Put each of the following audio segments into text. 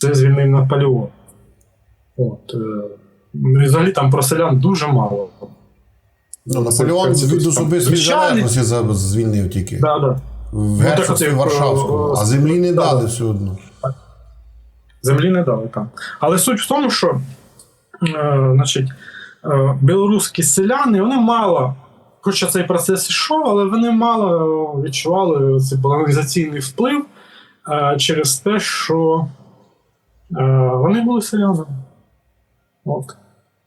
це звільнив Наполеон. От, е, ну, взагалі там про селян дуже мало. Ну, Наполеон Це, від особистої залежності звільнив тільки. Да, да. В от, як, е, а землі не да. дали все одно. Землі не дали там. Але суть в тому, що е, значить, е, білоруські селяни вони мало, хоча цей процес йшов, але вони мало відчували цей колонізаційний вплив е, через те, що вони були селянами. От.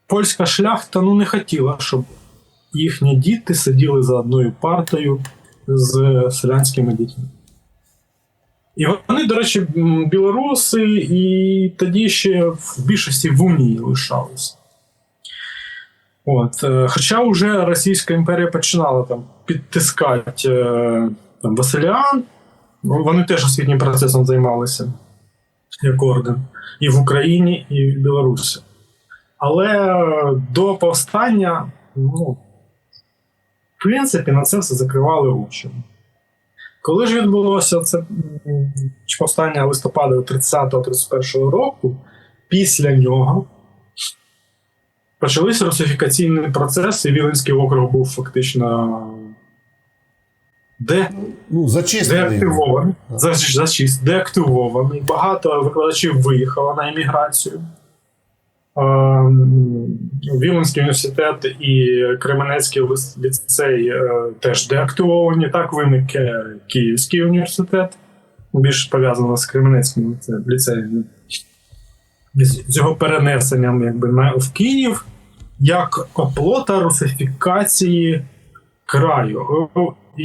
Польська шляхта ну, не хотіла, щоб їхні діти сиділи за одною партою з селянськими дітьми. І вони, до речі, білоруси, і тоді ще в більшості в Унії лишалися. От, е, хоча вже Російська імперія починала там підтискати е, там, Василіан, ну, вони теж освітнім процесом займалися як орден. І в Україні, і в Білорусі. Але е, до повстання, ну, в принципі, на це все закривали очі. Коли ж відбулося це повстання листопада 30-31 року, після нього почалися русифікаційний процес, і Віленський округ був фактично де, Ну, деактивований, деактивований. Багато викладачів виїхало на еміграцію. Ем, Віленський університет і Кременецький ліцей е, теж деактивовані. Так виник е, Київський університет, більш пов'язано з Кременецьким ліцеєм. З його перенесенням якби, на, в Київ як оплота русифікації краю.